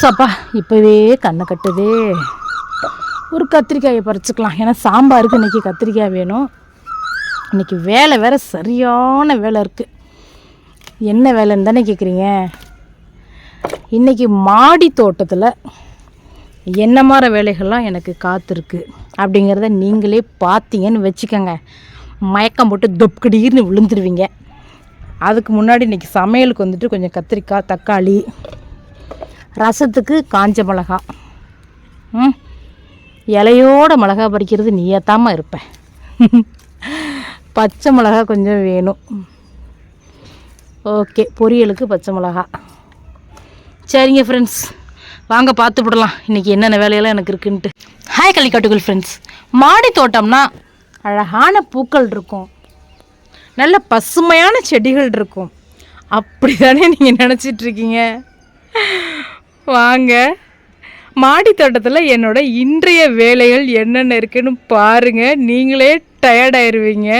சப்பா இப்போவே கண்ணை கட்டுதே. ஒரு கத்திரிக்காயை பறிச்சுக்கலாம். ஏன்னா சாம்பாருக்கு இன்றைக்கி கத்திரிக்காய் வேணும். இன்றைக்கி வேலை வேறு சரியான வேலை இருக்குது என்ன வேலைன்னு தானே கேட்குறீங்க இன்றைக்கி மாடி தோட்டத்தில் என்ன மாதிரி வேலைகள்லாம் எனக்கு காத்திருக்கு. அப்படிங்கிறத நீங்களே பார்த்தீங்கன்னு வச்சுக்கோங்க. மயக்கம் போட்டு தொப்கடீர்னு விழுந்துருவீங்க. அதுக்கு முன்னாடி இன்றைக்கி சமையலுக்கு வந்துட்டு கொஞ்சம் கத்திரிக்காய் தக்காளி ரசத்துக்கு காஞ்ச மிளகா. ம்? இலையோட மிளகா பறிக்கிறது நீயத்தாமல் இருப்பேன் பச்சை மிளகா கொஞ்சம் வேணும். ஓகே பொரியலுக்கு பச்சை மிளகா. சரிங்க ஃப்ரெண்ட்ஸ் வாங்க பார்த்து விடலாம். இன்றைக்கி என்னென்ன வேலையெல்லாம் எனக்கு இருக்குன்ட்டு. ஹாய் கள்ளிக்காட்டுகள் ஃப்ரெண்ட்ஸ் மாடி தோட்டம்னா அழகான பூக்கள் இருக்கும். நல்ல பசுமையான செடிகள் இருக்கும். அப்படி தானே நீங்கள் நினச்சிட்ருக்கீங்க வாங்க. மாடி தோட்டத்தில் என்னோட இன்றைய வேலைகள் என்னென்ன இருக்குன்னு பாருங்கள் நீங்களே டயர்டாயிருவீங்க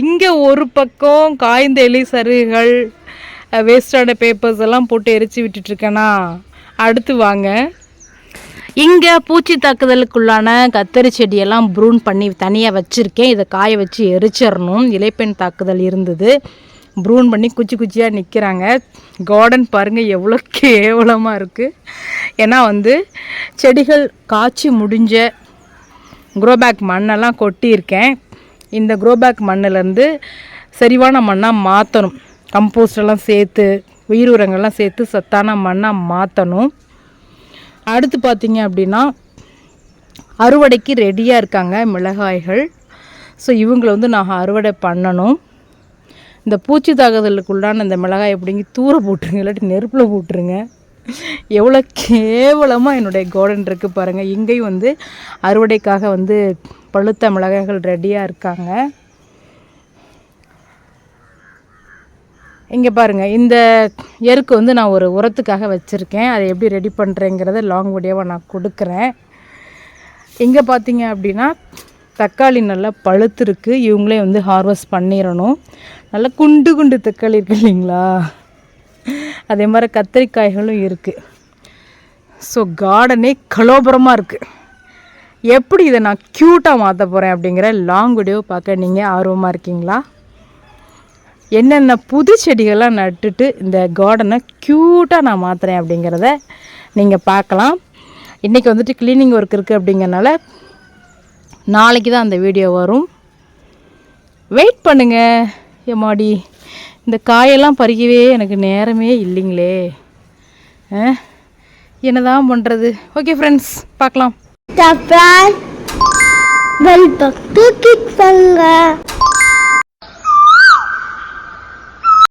இங்கே ஒரு பக்கம் காய்ந்த இலை சருகுகள் வேஸ்டான பேப்பர்ஸ் எல்லாம் போட்டு எரிச்சு விட்டுட்ருக்கேனா? அடுத்து வாங்க. இங்கே பூச்சி தாக்குதலுக்குள்ளான கத்தரி செடியெல்லாம் ப்ரூன் பண்ணி தனியாக வச்சுருக்கேன். இதை காய வச்சு எரிச்சிடணும் இலைப்பெண் தாக்குதல் இருந்தது. ப்ரூன் பண்ணி குச்சி குச்சியாக நிற்கிறாங்க கார்டன் பாருங்கள் எவ்வளோ கேவலமாக இருக்குது ஏன்னா வந்து செடிகள் காய்ச்சி முடிஞ்ச குரோபேக் மண்ணெல்லாம் கொட்டியிருக்கேன். இந்த குரோபேக் மண்ணிலேருந்து சரிவான மண்ணாக மாற்றணும் கம்போஸ்டெல்லாம் சேர்த்து உயிர் உரங்கள்லாம் சேர்த்து சத்தான மண்ணாக மாற்றணும் அடுத்து பார்த்தீங்க அப்படின்னா அறுவடைக்கு ரெடியாக இருக்காங்க மிளகாய்கள். ஸோ இவங்களை வந்து நான் அறுவடை பண்ணணும். இந்த பூச்சி தாக்குதலுக்குள்ளான இந்த மிளகாய் எப்படிங்க தூர போட்டுருங்க இல்லாட்டி நெருப்பில் போட்டுருங்க. எவ்வளோ கேவலமாக என்னுடைய கார்டன் இருக்குது பாருங்கள் இங்கேயும் வந்து அறுவடைக்காக வந்து பழுத்த மிளகாய்கள் ரெடியாக இருக்காங்க. இங்கே பாருங்கள் இந்த எருக்கு வந்து நான் ஒரு உரத்துக்காக வச்சுருக்கேன். அதை எப்படி ரெடி பண்ணுறேங்கிறத லாங் வீடியோவாக நான் கொடுக்குறேன். இங்கே பார்த்தீங்க அப்படின்னா தக்காளி நல்லா பழுத்துருக்கு. இவங்களே வந்து ஹார்வெஸ்ட் பண்ணிடணும் நல்லா குண்டு குண்டு தக்காளி இருக்கு இல்லைங்களா? அதே மாதிரி கத்திரிக்காய்களும் இருக்குது ஸோ கார்டனே கலோபரமாக இருக்குது எப்படி இதை நான் க்யூட்டாக மாற்ற போகிறேன் அப்படிங்கிற லாங் வீடியோ பார்க்க நீங்கள் ஆர்வமாக இருக்கீங்களா? என்னென்ன புது செடிகள்லாம் நட்டுட்டு இந்த கார்டனை க்யூட்டாக நான் மாற்றுறேன் அப்படிங்கிறத நீங்கள் பார்க்கலாம். இன்றைக்கி வந்துட்டு க்ளீனிங் ஒர்க் இருக்குது அப்படிங்கிறனால நாளைக்கு தான் அந்த வீடியோ வரும். வெயிட் பண்ணுங்கள் எம்மாடி. இந்த காயெல்லாம் பறிக்கவே எனக்கு நேரமே இல்லைங்களே. என்ன தான் பண்ணுறது ஓகே ஃப்ரெண்ட்ஸ் பார்க்கலாம். Subscribe. Bell button. Click பண்ணுங்க